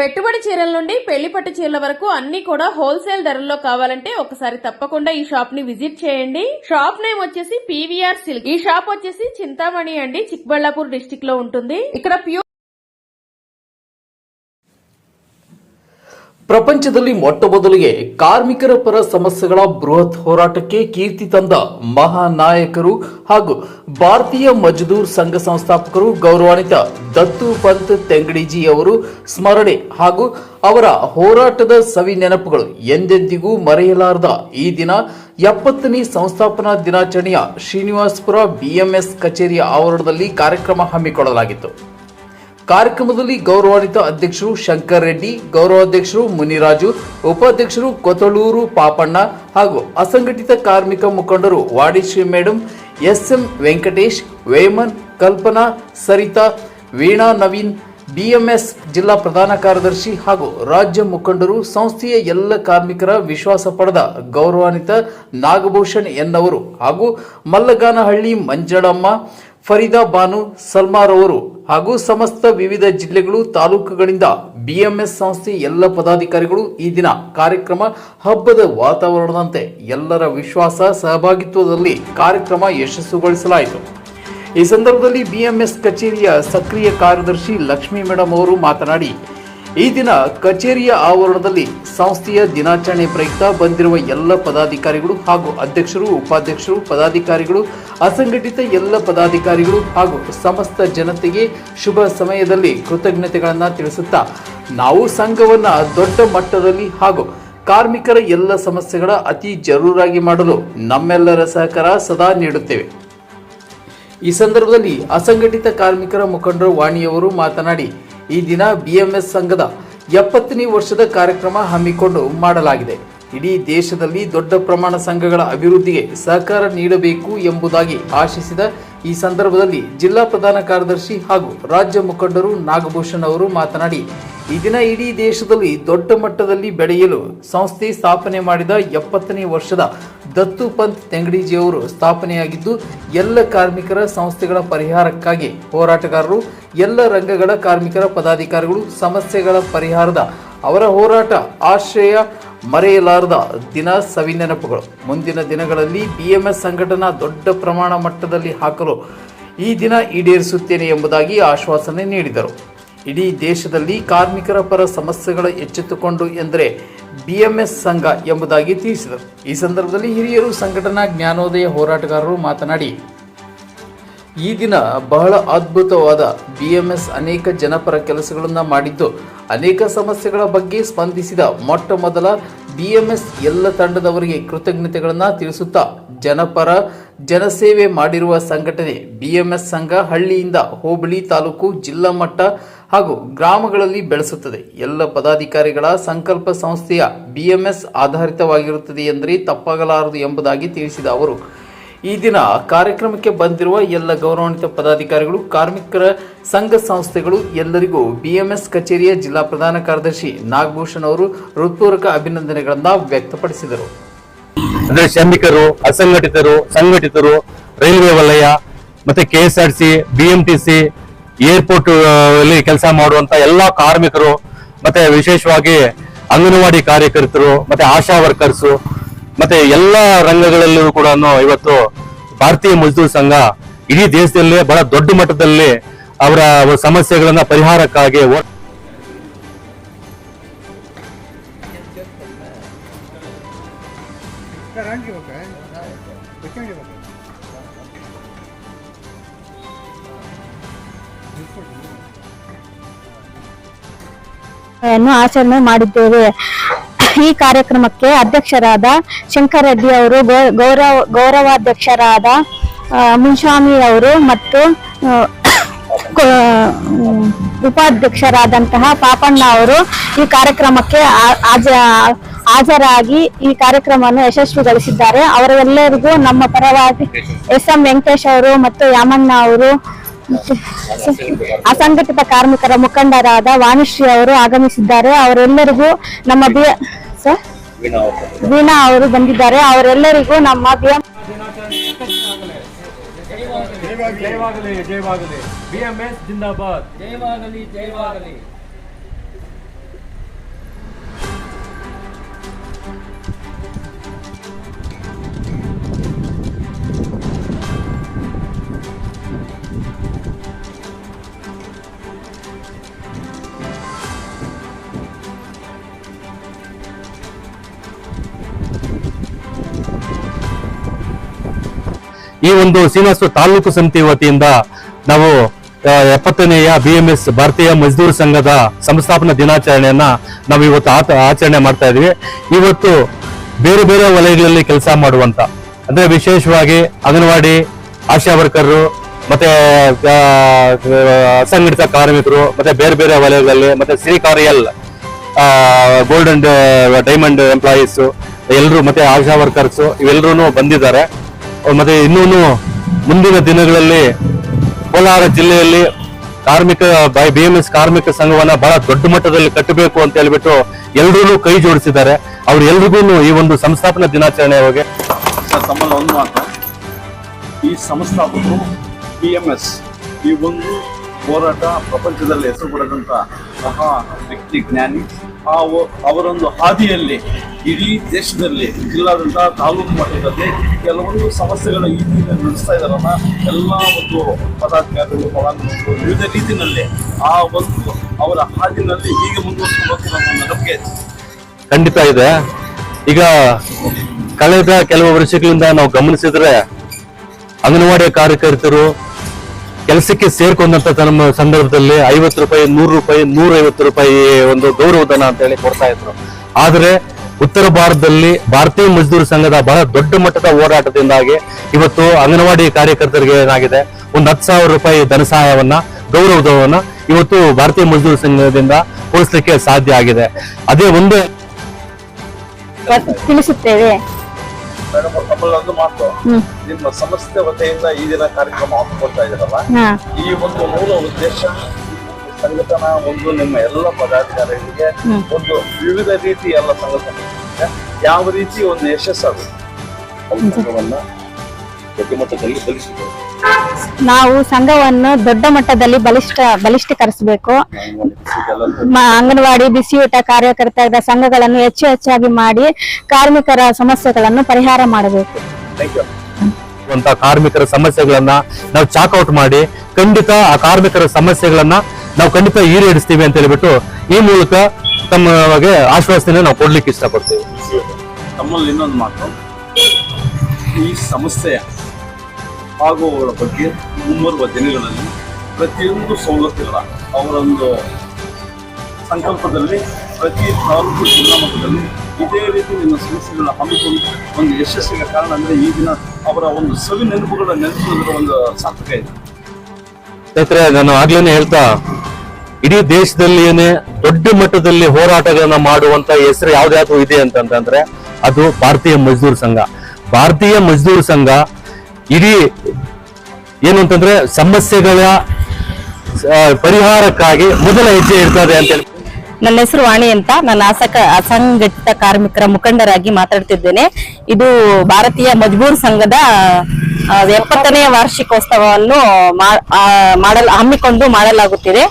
పెట్టుబడి చీరల నుండి పెళ్ళి పట్టు చీరల వరకు అన్ని కూడా హోల్సేల్ ధరల్లో కావాలంటే ఒకసారి తప్పకుండా ఈ షాప్ని విజిట్ చేయండి. షాప్ నేమ్ వచ్చేసి పీవీఆర్ సిల్క్ ఈ షాప్ వచ్చేసి చింతామణి అండి చిక్బళ్ళాపూర్ డిస్టిక్లో ఉంటుంది. ఇక్కడ ప్యూర్ ಪ್ರಪಂಚದಲ್ಲಿ ಮೊಟ್ಟ ಮೊದಲಿಗೆ ಕಾರ್ಮಿಕರ ಪರ ಸಮಸ್ಯೆಗಳ ಬೃಹತ್ ಹೋರಾಟಕ್ಕೆ ಕೀರ್ತಿ ತಂದ ಮಹಾನಾಯಕರು ಹಾಗೂ ಭಾರತೀಯ ಮಜ್ದೂರ್ ಸಂಘ ಸಂಸ್ಥಾಪಕರು ಗೌರವಾನ್ವಿತ ದತ್ತು ಪಂತ್ ತೆಂಗಡಿಜಿ ಅವರು ಸ್ಮರಣೆ ಹಾಗೂ ಅವರ ಹೋರಾಟದ ಸವಿ ನೆನಪುಗಳು ಎಂದೆಂದಿಗೂ ಮರೆಯಲಾರದ ಈ ದಿನ ಎಪ್ಪತ್ತನೇ ಸಂಸ್ಥಾಪನಾ ದಿನಾಚರಣೆಯ ಶ್ರೀನಿವಾಸಪುರ ಬಿಎಂಎಸ್ ಕಚೇರಿಯ ಆವರಣದಲ್ಲಿ ಕಾರ್ಯಕ್ರಮ ಹಮ್ಮಿಕೊಳ್ಳಲಾಗಿತ್ತು. ಕಾರ್ಯಕ್ರಮದಲ್ಲಿ ಗೌರವಾನ್ವಿತ ಅಧ್ಯಕ್ಷರು ಶಂಕರ್ ರೆಡ್ಡಿ, ಗೌರವಾಧ್ಯಕ್ಷರು ಮುನಿರಾಜು, ಉಪಾಧ್ಯಕ್ಷರು ಕೊತಳೂರು ಪಾಪಣ್ಣ ಹಾಗೂ ಅಸಂಘಟಿತ ಕಾರ್ಮಿಕ ಮುಖಂಡರು Vadishri madam, SM Venkatesh, Veman, Kalpana, Sarita, Veena Naveen, BMS ಜಿಲ್ಲಾ ಪ್ರಧಾನ ಕಾರ್ಯದರ್ಶಿ ಹಾಗೂ ರಾಜ್ಯ ಮುಖಂಡರು, ಸಂಸ್ಥೆಯ ಎಲ್ಲ ಕಾರ್ಮಿಕರ ವಿಶ್ವಾಸ ಪಡೆದ ಗೌರವಾನ್ವಿತ ನಾಗಭೂಷಣ್ ಎನ್ನವರು ಹಾಗೂ ಮಲ್ಲಗಾನಹಳ್ಳಿ ಮಂಜಳಮ್ಮ ಫರೀದಾ ಬಾನು ಸಲ್ಮಾರ್ ಅವರು ಹಾಗೂ ಸಮಸ್ತ ವಿವಿಧ ಜಿಲ್ಲೆಗಳು, ತಾಲೂಕುಗಳಿಂದ ಬಿಎಂಎಸ್ ಸಂಸ್ಥೆ ಎಲ್ಲ ಪದಾಧಿಕಾರಿಗಳು ಈ ದಿನ ಕಾರ್ಯಕ್ರಮ ಹಬ್ಬದ ವಾತಾವರಣದಂತೆ ಎಲ್ಲರ ವಿಶ್ವಾಸ, ಸಹಭಾಗಿತ್ವದಲ್ಲಿ ಕಾರ್ಯಕ್ರಮ ಯಶಸ್ಸುಗೊಳಿಸಲಾಯಿತು. ಈ ಸಂದರ್ಭದಲ್ಲಿ ಬಿಎಂಎಸ್ ಕಚೇರಿಯ ಸಕ್ರಿಯ ಕಾರ್ಯದರ್ಶಿ ಲಕ್ಷ್ಮೀ ಮೇಡಮ್ ಅವರು ಮಾತನಾಡಿ ಈ ದಿನ ಕಚೇರಿಯ ಆವರಣದಲ್ಲಿ ಸಂಸ್ಥೆಯ ದಿನಾಚರಣೆ ಪ್ರಯುಕ್ತ ಬಂದಿರುವ ಎಲ್ಲ ಪದಾಧಿಕಾರಿಗಳು ಹಾಗೂ ಅಧ್ಯಕ್ಷರು, ಉಪಾಧ್ಯಕ್ಷರು, ಪದಾಧಿಕಾರಿಗಳು, ಅಸಂಘಟಿತ ಎಲ್ಲ ಪದಾಧಿಕಾರಿಗಳು ಹಾಗೂ ಸಮಸ್ತ ಜನತೆಗೆ ಶುಭ ಸಮಯದಲ್ಲಿ ಕೃತಜ್ಞತೆಗಳನ್ನು ತಿಳಿಸುತ್ತಾ, ನಾವು ಸಂಘವನ್ನ ದೊಡ್ಡ ಮಟ್ಟದಲ್ಲಿ ಹಾಗೂ ಕಾರ್ಮಿಕರ ಎಲ್ಲ ಸಮಸ್ಯೆಗಳ ಅತಿ ಜರೂರಾಗಿ ಮಾಡಲು ನಮ್ಮೆಲ್ಲರ ಸಹಕಾರ ಸದಾ ನೀಡುತ್ತೇವೆ. ಈ ಸಂದರ್ಭದಲ್ಲಿ ಅಸಂಘಟಿತ ಕಾರ್ಮಿಕರ ಮುಖಂಡರು ವಾಣಿಯವರು ಮಾತನಾಡಿ ಈ ದಿನ ಬಿಎಂಎಸ್ ಸಂಘದ ಎಪ್ಪತ್ತನೇ ವರ್ಷದ ಕಾರ್ಯಕ್ರಮ ಹಮ್ಮಿಕೊಂಡು ಮಾಡಲಾಗಿದೆ. ಇಡೀ ದೇಶದಲ್ಲಿ ದೊಡ್ಡ ಪ್ರಮಾಣ ಸಂಘಗಳ ಅಭಿವೃದ್ಧಿಗೆ ಸಹಕಾರ ನೀಡಬೇಕು ಎಂಬುದಾಗಿ ಆಶಿಸಿದ ಈ ಸಂದರ್ಭದಲ್ಲಿ ಜಿಲ್ಲಾ ಪ್ರಧಾನ ಕಾರ್ಯದರ್ಶಿ ಹಾಗೂ ರಾಜ್ಯ ಮುಖಂಡರು ನಾಗಭೂಷಣ್ ಅವರು ಮಾತನಾಡಿ, ಈ ದಿನ ಇಡೀ ದೇಶದಲ್ಲಿ ದೊಡ್ಡ ಮಟ್ಟದಲ್ಲಿ ಬೆಳೆಯಲು ಸಂಸ್ಥೆ ಸ್ಥಾಪನೆ ಮಾಡಿದ ಎಪ್ಪತ್ತನೇ ವರ್ಷದ ದತ್ತು ಪಂತ್ ತೆಂಗಡಿಜಿಯವರು ಸ್ಥಾಪನೆಯಾಗಿದ್ದು, ಎಲ್ಲ ಕಾರ್ಮಿಕರ ಸಂಸ್ಥೆಗಳ ಪರಿಹಾರಕ್ಕಾಗಿ ಹೋರಾಟಗಾರರು, ಎಲ್ಲ ರಂಗಗಳ ಕಾರ್ಮಿಕರ ಪದಾಧಿಕಾರಿಗಳು ಸಮಸ್ಯೆಗಳ ಪರಿಹಾರದ ಅವರ ಹೋರಾಟ, ಆಶ್ರಯ ಮರೆಯಲಾರದ ದಿನ ಸವಿನೆನಪುಗಳು. ಮುಂದಿನ ದಿನಗಳಲ್ಲಿ ಬಿಎಂಎಸ್ ಸಂಘಟನಾ ದೊಡ್ಡ ಪ್ರಮಾಣ ಮಟ್ಟದಲ್ಲಿ ಹಾಕಲು ಈ ದಿನ ಈಡೇರಿಸುತ್ತೇನೆ ಎಂಬುದಾಗಿ ಆಶ್ವಾಸನೆ ನೀಡಿದರು. ಇಡೀ ದೇಶದಲ್ಲಿ ಕಾರ್ಮಿಕರ ಪರ ಸಮಸ್ಯೆಗಳ ಎಚ್ಚೆತ್ತುಕೊಂಡು ಎಂದರೆ ಬಿಎಂಎಸ್ ಸಂಘ ಎಂಬುದಾಗಿ ತಿಳಿಸಿದರು. ಈ ಸಂದರ್ಭದಲ್ಲಿ ಹಿರಿಯರು ಸಂಘಟನಾ ಜ್ಞಾನೋದಯ ಹೋರಾಟಗಾರರು ಮಾತನಾಡಿ ಈ ದಿನ ಬಹಳ ಅದ್ಭುತವಾದ ಬಿಎಂಎಸ್ ಅನೇಕ ಜನಪರ ಕೆಲಸಗಳನ್ನು ಮಾಡಿದ್ದು, ಅನೇಕ ಸಮಸ್ಯೆಗಳ ಬಗ್ಗೆ ಸ್ಪಂದಿಸಿದ ಮೊಟ್ಟ ಮೊದಲ ಬಿ ಎಂ ಎಸ್ ಎಲ್ಲ ತಂಡದವರಿಗೆ ಕೃತಜ್ಞತೆಗಳನ್ನು ತಿಳಿಸುತ್ತಾ, ಜನಪರ ಜನಸೇವೆ ಮಾಡಿರುವ ಸಂಘಟನೆ ಬಿಎಂಎಸ್ ಸಂಘ ಹಳ್ಳಿಯಿಂದ ಹೋಬಳಿ ತಾಲೂಕು, ಜಿಲ್ಲಾ ಮಟ್ಟ ಹಾಗೂ ಗ್ರಾಮಗಳಲ್ಲಿ ಬೆಳೆಸುತ್ತದೆ. ಎಲ್ಲ ಪದಾಧಿಕಾರಿಗಳ ಸಂಕಲ್ಪ ಸಂಸ್ಥೆಯ ಬಿಎಂಎಸ್ ಆಧಾರಿತವಾಗಿರುತ್ತದೆ ಎಂದರೆ ತಪ್ಪಾಗಲಾರದು ಎಂಬುದಾಗಿ ತಿಳಿಸಿದ ಅವರು ಈ ದಿನ ಕಾರ್ಯಕ್ರಮಕ್ಕೆ ಬಂದಿರುವ ಎಲ್ಲ ಗೌರವಾನ್ವಿತ ಪದಾಧಿಕಾರಿಗಳು, ಕಾರ್ಮಿಕರ ಸಂಘ ಸಂಸ್ಥೆಗಳು, ಎಲ್ಲರಿಗೂ ಬಿಎಂಎಸ್ ಕಚೇರಿಯ ಜಿಲ್ಲಾ ಪ್ರಧಾನ ಕಾರ್ಯದರ್ಶಿ ನಾಗಭೂಷಣ್ ಅವರು ಹೃತ್ಪೂರ್ವಕ ಅಭಿನಂದನೆಗಳನ್ನು ವ್ಯಕ್ತಪಡಿಸಿದರು. ಅಂದರೆ ಶ್ರಮಿಕರು, ಅಸಂಘಟಿತರು, ಸಂಘಟಿತರು, ರೈಲ್ವೆ ವಲಯ, ಮತ್ತೆ ಕೆ ಸಿ ಬಿಎಂಟಿಸಿ, ಏರ್ಪೋರ್ಟ್ ಅಲ್ಲಿ ಕೆಲಸ ಮಾಡುವಂತ ಎಲ್ಲಾ ಕಾರ್ಮಿಕರು, ಮತ್ತೆ ವಿಶೇಷವಾಗಿ ಅಂಗನವಾಡಿ ಕಾರ್ಯಕರ್ತರು, ಮತ್ತೆ ಆಶಾ ವರ್ಕರ್ಸ್ ಮತ್ತೆ ಎಲ್ಲಾ ರಂಗಗಳಲ್ಲೂ ಕೂಡ ಇವತ್ತು ಭಾರತೀಯ ಮಜ್ದೂರ್ ಸಂಘ ಇಡೀ ದೇಶದಲ್ಲೇ ಬಹಳ ದೊಡ್ಡ ಮಟ್ಟದಲ್ಲಿ ಅವರ ಸಮಸ್ಯೆಗಳನ್ನ ಪರಿಹಾರಕ್ಕಾಗಿ ಆಚರಣೆ ಮಾಡಿದ್ದೇವೆ. ಈ ಕಾರ್ಯಕ್ರಮಕ್ಕೆ ಅಧ್ಯಕ್ಷರಾದ ಶಂಕರ್ ರೆಡ್ಡಿ ಅವರು ಗೌರವ, ಗೌರವಾಧ್ಯಕ್ಷರಾದ ಮುನ್ಸ್ವಾಮಿ ಅವರು ಮತ್ತು ಉಪಾಧ್ಯಕ್ಷರಾದಂತಹ ಪಾಪಣ್ಣ ಅವರು ಈ ಕಾರ್ಯಕ್ರಮಕ್ಕೆ ಹಾಜರಾಗಿ ಈ ಕಾರ್ಯಕ್ರಮವನ್ನು ಯಶಸ್ವಿಗೊಳಿಸಿದ್ದಾರೆ. ಅವರೆಲ್ಲರಿಗೂ ನಮ್ಮ ಪರವಾಗಿ ಎಸ್ ಎಂ ವೆಂಕಟೇಶ್ ಅವರು ಮತ್ತು ಯಾಮಣ್ಣ ಅವರು ಅಸಂಘಟಿತ ಕಾರ್ಮಿಕರ ಮುಖಂಡರಾದ ವಾಣಿಶ್ರೀ ಅವರು ಆಗಮಿಸಿದ್ದಾರೆ. ಅವರೆಲ್ಲರಿಗೂ ನಮ್ಮ ಬಿ ಸರ್? ವೀಣಾ ಅವರು ಬಂದಿದ್ದಾರೆ. ಅವರೆಲ್ಲರಿಗೂ ನಮ್ಮ ಬಿ ಜಯವಾಗಲಿ ಜಯವಾಗಲಿ ಬಿಎಂಎಸ್ ಜಿಂದಾಬಾದ್. ಜಯವಾಗಲಿ ಜಯವಾಗಲಿ. ಈ ಒಂದು ಶ್ರೀನಿವಾಸ ತಾಲೂಕು ಸಮಿತಿ ವತಿಯಿಂದ ನಾವು ಎಪ್ಪತ್ತನೆಯ ಬಿ ಎಂ ಎಸ್ ಭಾರತೀಯ ಮಜ್ದೂರ್ ಸಂಘದ ಸಂಸ್ಥಾಪನಾ ದಿನಾಚರಣೆಯನ್ನ ನಾವು ಇವತ್ತು ಆತ- ಆಚರಣೆ ಮಾಡ್ತಾ ಇದೀವಿ. ಇವತ್ತು ಬೇರೆ ಬೇರೆ ವಲಯಗಳಲ್ಲಿ ಕೆಲಸ ಮಾಡುವಂತ, ಅಂದ್ರೆ ವಿಶೇಷವಾಗಿ ಅಂಗನವಾಡಿ ಆಶಾ ವರ್ಕರ್ರು ಮತ್ತೆ ಅಸಂಘಟಿತ ಕಾರ್ಮಿಕರು, ಮತ್ತೆ ಬೇರೆ ಬೇರೆ ವಲಯಗಳಲ್ಲಿ, ಮತ್ತೆ ಸಿ ಕಾರ್ಯಲ್ ಗೋಲ್ಡ್ ಡೈಮಂಡ್ ಎಂಪ್ಲಾಯೀಸ್, ಎಲ್ಲರೂ, ಮತ್ತೆ ಆಶಾ ವರ್ಕರ್ಸ್ ಇವೆಲ್ಲರೂ ಬಂದಿದ್ದಾರೆ. ಮತ್ತೆ ಇನ್ನೂ ಮುಂದಿನ ದಿನಗಳಲ್ಲಿ ಕೋಲಾರ ಜಿಲ್ಲೆಯಲ್ಲಿ ಕಾರ್ಮಿಕ, ಬಿ ಎಂ ಎಸ್ ಕಾರ್ಮಿಕ ಸಂಘವನ್ನ ಬಹಳ ದೊಡ್ಡ ಮಟ್ಟದಲ್ಲಿ ಕಟ್ಟಬೇಕು ಅಂತ ಹೇಳ್ಬಿಟ್ಟು ಎಲ್ಲರೂ ಕೈ ಜೋಡಿಸಿದ್ದಾರೆ. ಅವ್ರು ಎಲ್ರಿಗೂ ಈ ಒಂದು ಸಂಸ್ಥಾಪನಾ ದಿನಾಚರಣೆ ಬಗ್ಗೆ ತಮ್ಮಲ್ಲಿ ಒಂದು ಈ ಸಂಸ್ಥಾಪಕರು ಬಿ ಎಂ ಎಸ್ ಈ ಒಂದು ಹೋರಾಟ, ಪ್ರಪಂಚದಲ್ಲಿ ಹೆಸರು ಪಡೆದಂತಹ ಮಹಾ ವ್ಯಕ್ತಿ ಜ್ಞಾನಿ. ಆ ಅವರೊಂದು ಹಾದಿಯಲ್ಲಿ ಇಡೀ ದೇಶದಲ್ಲಿ ಜಿಲ್ಲಾದಂತಹ ತಾಲೂಕು ಮಟ್ಟದಲ್ಲಿ ಕೆಲವೊಂದು ಸಮಸ್ಯೆಗಳ ಈ ನಡೆಸ್ತಾ ಇದ್ದಾರಲ್ಲ, ಎಲ್ಲ ಒಂದು ಪದಾಧಿಕಾರಿಗಳು ಫಲಾನುಭವಿಗಳು ವಿವಿಧ ರೀತಿಯಲ್ಲಿ ಆ ಒಂದು ಅವರ ಹಾದಿನಲ್ಲಿ ಹೀಗೆ ಮುಂದುವರಿಸಿಕೊಂಡು ನಮಗೆ ಖಂಡಿತ ಇದೆ. ಈಗ ಕಳೆದ ಕೆಲವು ವರ್ಷಗಳಿಂದ ನಾವು ಗಮನಿಸಿದ್ರೆ ಅಂಗನವಾಡಿ ಕಾರ್ಯಕರ್ತರು ಕೆಲಸಕ್ಕೆ ಸೇರ್ಕೊಂಡಂತ ನಮ್ಮ ಸಂದರ್ಭದಲ್ಲಿ ಐವತ್ತು ರೂಪಾಯಿ, ನೂರು ರೂಪಾಯಿ ನೂರ ಐವತ್ತು ರೂಪಾಯಿ ಒಂದು ಗೌರವಧನ ಅಂತ ಹೇಳಿ ಕೊಡ್ತಾ ಇದ್ರು. ಆದ್ರೆ ಉತ್ತರ ಭಾರತದಲ್ಲಿ ಭಾರತೀಯ ಮಜ್ದೂರ್ ಸಂಘದ ಬಹಳ ದೊಡ್ಡ ಮಟ್ಟದ ಹೋರಾಟದಿಂದಾಗಿ ಇವತ್ತು ಅಂಗನವಾಡಿ ಕಾರ್ಯಕರ್ತರಿಗೆ ಏನಾಗಿದೆ? ಒಂದು ಹತ್ತು ಸಾವಿರ ರೂಪಾಯಿ ಧನ ಸಹಾಯವನ್ನ ಇವತ್ತು ಭಾರತೀಯ ಮಜ್ದೂರ್ ಸಂಘದಿಂದ ಕೊಡಿಸ್ಲಿಕ್ಕೆ ಸಾಧ್ಯ ಆಗಿದೆ. ಅದೇ ಒಂದು ತಿಳಿಸುತ್ತೇವೆ. ಮೇಡಮ್ ತಮ್ಮಲ್ಲಿ ಒಂದು ಮಾತು. ನಿಮ್ಮ ಸಂಸ್ಥೆ ವತಿಯಿಂದ ಈ ದಿನ ಕಾರ್ಯಕ್ರಮ ಹಮ್ಮಿಕೊಳ್ತಾ ಇದ್ದಾರಲ್ಲ? ಈ ಒಂದು ಮೂಲ ಉದ್ದೇಶ ಸಂಘಟನಾ ಒಂದು ನಿಮ್ಮ ಎಲ್ಲ ಪದಾಧಿಕಾರಿಗಳಿಗೆ ಒಂದು ವಿವಿಧ ರೀತಿ ಎಲ್ಲ ಸಂಘಟನೆ ಯಾವ ರೀತಿ ಒಂದು ಯಶಸ್ಸಾಗುತ್ತೆ ಸಂಘವನ್ನ ದೊಡ್ಡ ಮಟ್ಟದಲ್ಲಿ ಬಲಿಸಿಕೊಳ್ಳಿ ನಾವು ಸಂಘವನ್ನು ದೊಡ್ಡ ಮಟ್ಟದಲ್ಲಿ ಬಲಿಷ್ಠ ಬಲಿಷ್ಠೀಕರಿಸಬೇಕು. ಮ- ಅಂಗನವಾಡಿ ಬಿಸಿಯೂಟ ಕಾರ್ಯಕರ್ತರ ಸಂಘಗಳನ್ನು ಹೆಚ್ಚು ಹೆಚ್ಚಾಗಿ ಮಾಡಿ ಕಾರ್ಮಿಕರ ಸಮಸ್ಯೆಗಳನ್ನು ಪರಿಹಾರ ಮಾಡಬೇಕು. ಕಾರ್ಮಿಕರ ಸಮಸ್ಯೆಗಳನ್ನ ನಾವು ಚಾಕ್ಔಟ್ ಮಾಡಿ ಖಂಡಿತ ಆ ಕಾರ್ಮಿಕರ ಸಮಸ್ಯೆಗಳನ್ನ ನಾವು ಖಂಡಿತ ಈಡೇರಿಸ್ತೀವಿ ಅಂತ ಹೇಳ್ಬಿಟ್ಟು ಈ ಮೂಲಕ ತಮಗೆ ಆಶ್ವಾಸನೆ ನಾವು ಕೊಡ್ಲಿಕ್ಕೆ ಇಷ್ಟಪಡ್ತೀವಿ. ತಮ್ಮಲ್ಲಿ ಇನ್ನೊಂದು ಮಾತು. ಈ ಸಮಸ್ಯೆಯ ಆಗುವವರ ಬಗ್ಗೆ ಮುಂಬರುವ ದಿನಗಳಲ್ಲಿ ಪ್ರತಿಯೊಂದು ಸವಲತ್ತುಗಳ ಅವರೊಂದು ಸಂಕಲ್ಪದಲ್ಲಿ ಪ್ರತಿ ತಾಲೂಕು ಜಿಲ್ಲಾ ಮಟ್ಟದಲ್ಲಿ ಇದೇ ರೀತಿ ನಿಮ್ಮ ಸಮಸ್ಯೆಗಳನ್ನು ಹಮ್ಮಿಕೊಂಡು ಒಂದು ಯಶಸ್ಸಿಗೆ ಕಾರಣ ಅಂದರೆ ಈ ದಿನ ಅವರ ಒಂದು ಸವಿ ನೆನಪುಗಳ ನೆನಪುಗಳ ಒಂದು ಸಾರ್ಥಕ ಇದೆ. ಸ್ನೇಹಿತರೆ, ನಾನು ಆಗ್ಲೇನೆ ಹೇಳ್ತಾ, ಇಡೀ ದೇಶದಲ್ಲಿಯೇ ದೊಡ್ಡ ಮಟ್ಟದಲ್ಲಿ ಹೋರಾಟಗಳನ್ನ ಮಾಡುವಂತ ಹೆಸರು ಯಾವ್ದಾದ್ರು ಇದೆ ಅಂತಂದ್ರೆ ಅದು ಭಾರತೀಯ ಮಜ್ದೂರ್ ಸಂಘ. ಭಾರತೀಯ ಮಜ್ದೂರ್ ಸಂಘ ಇಡೀ ಏನು ಅಂತಂದ್ರೆ ಸಮಸ್ಯೆಗಳ ಪರಿಹಾರಕ್ಕಾಗಿ ಮೊದಲ ಹೆಜ್ಜೆ ಇರ್ತದೆ ಅಂತ ಹೇಳಿ. ನನ್ನ ಹೆಸರು ವಾಣಿ ಅಂತ. ನಾನು ಅಸಕ, ಅಸಂಘಟಿತ ಕಾರ್ಮಿಕರ ಮುಖಂಡರಾಗಿ ಮಾತಾಡ್ತಿದ್ದೇನೆ. ಇದು ಭಾರತೀಯ ಮಜ್ಬೂರ್ ಸಂಘದ ಎಪ್ಪತ್ತನೆಯ ವಾರ್ಷಿಕೋತ್ಸವವನ್ನು ಮಾಡಲ್, ಹಮ್ಮಿಕೊಂಡು ಮಾಡಲಾಗುತ್ತಿದೆ.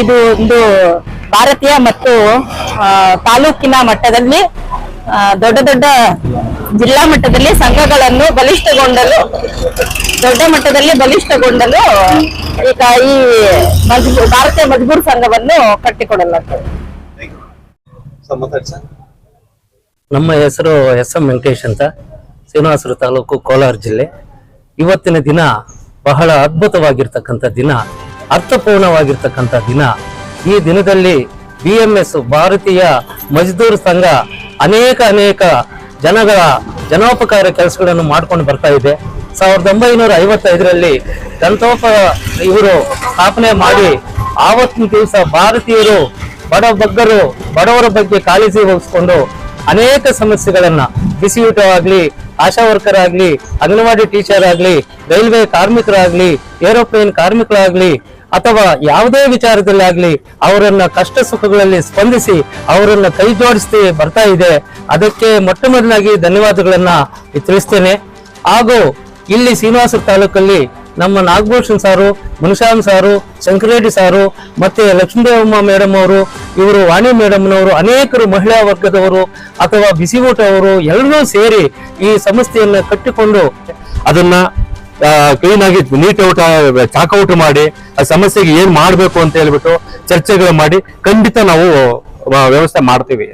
ಇದು ಒಂದು ಭಾರತೀಯ ಮತ್ತು ತಾಲೂಕಿನ ಮಟ್ಟದಲ್ಲಿ ದೊಡ್ಡ ದೊಡ್ಡ ಜಿಲ್ಲಾ ಮಟ್ಟದಲ್ಲಿ ಸಂಘಗಳನ್ನು ಬಲಿಷ್ಠಗೊಂಡಲು ದೊಡ್ಡ ಮಟ್ಟದಲ್ಲಿ ಬಲಿಷ್ಠಗೊಂಡಲು ಈಗ ಈ ಮಜ್ಬೂರ್ ಭಾರತೀಯ ಮಜ್ಬೂರ್ ಸಂಘವನ್ನು ಕಟ್ಟಿಕೊಡಲಾಗ್ತದೆ. ನಮ್ಮ ಹೆಸರು ಎಸ್ ಎಂ ವೆಂಕಟೇಶ್ ಅಂತ. ಶ್ರೀನಿವಾಸರು ತಾಲೂಕು ಕೋಲಾರ ಜಿಲ್ಲೆ. ಇವತ್ತಿನ ದಿನ ಬಹಳ ಅದ್ಭುತವಾಗಿರ್ತಕ್ಕಂಥ ದಿನ ಅರ್ಥಪೂರ್ಣವಾಗಿರ್ತಕ್ಕಂಥ ದಿನ. ಈ ದಿನದಲ್ಲಿ ಬಿ ಎಂ ಎಸ್ ಭಾರತೀಯ ಮಜ್ದೂರ್ ಸಂಘ ಅನೇಕ ಅನೇಕ ಜನಗಳ ಜನೋಪಕಾರ ಕೆಲಸಗಳನ್ನು ಮಾಡ್ಕೊಂಡು ಬರ್ತಾ ಇದೆ. ಸಾವಿರದ ಒಂಬೈನೂರ ಐವತ್ತೈದರಲ್ಲಿ ದಂತೋಪ ಇವರು ಸ್ಥಾಪನೆ ಮಾಡಿ ಆವತ್ತಿನ ದಿವಸ ಭಾರತೀಯರು, ಬಡ ಬಗ್ಗರು, ಬಡವರ ಬಗ್ಗೆ ಕಾಳಜಿ ವಹಿಸ್ಕೊಂಡು ಅನೇಕ ಸಮಸ್ಯೆಗಳನ್ನ ಬಿಸಿಯೂಟ ಆಗ್ಲಿ ಆಶಾ ವರ್ಕರ್ ಆಗ್ಲಿ, ಅಂಗನವಾಡಿ ಟೀಚರ್ ಆಗ್ಲಿ, ರೈಲ್ವೆ ಕಾರ್ಮಿಕರಾಗ್ಲಿ, ಏರೋಪ್ಲೇನ್ ಕಾರ್ಮಿಕರಾಗ್ಲಿ ಅಥವಾ ಯಾವುದೇ ವಿಚಾರದಲ್ಲಿ ಆಗ್ಲಿ ಅವರನ್ನ ಕಷ್ಟ ಸುಖಗಳಲ್ಲಿ ಸ್ಪಂದಿಸಿ ಅವರನ್ನ ಕೈ ಜೋಡಿಸಿ ಬರ್ತಾ ಇದೆ. ಅದಕ್ಕೆ ಮೊಟ್ಟ ಮೊದಲಾಗಿ ಧನ್ಯವಾದಗಳನ್ನ ತಿಳಿಸ್ತೇನೆ. ಹಾಗೂ ಇಲ್ಲಿ ಶ್ರೀನಿವಾಸ ತಾಲೂಕಲ್ಲಿ ನಮ್ಮ ನಾಗಭೂಷಣ್ ಸಾರು ಮುನಿಶಾಮ್ ಸಾರು ಶಂಕರೆಡ್ಡಿ ಸಾರು, ಮತ್ತೆ ಲಕ್ಷ್ಮೀದೇವಮ್ಮ ಮೇಡಮ್ ಅವರು, ಇವರು ವಾಣಿ ಮೇಡಮ್ನವರು, ಅನೇಕರು ಮಹಿಳಾ ವರ್ಗದವರು ಅಥವಾ ಬಿಸಿ ಊಟ ಅವರು ಎಲ್ಲರೂ ಸೇರಿ ಈ ಸಂಸ್ಥೆಯನ್ನ ಕಟ್ಟಿಕೊಂಡು ಅದನ್ನ ಕ್ಲೀನ್ ಆಗಿ ನೀಟ್ ಔಟ್ ಚಾಕೌಟ್ ಮಾಡಿ, ಆ ಸಮಸ್ಯೆಗೆ ಏನ್ ಮಾಡ್ಬೇಕು ಅಂತ ಹೇಳ್ಬಿಟ್ಟು ಚರ್ಚೆಗಳು ಮಾಡಿ ಖಂಡಿತ ನಾವು ವ್ಯವಸ್ಥೆ ಮಾಡ್ತೀವಿ.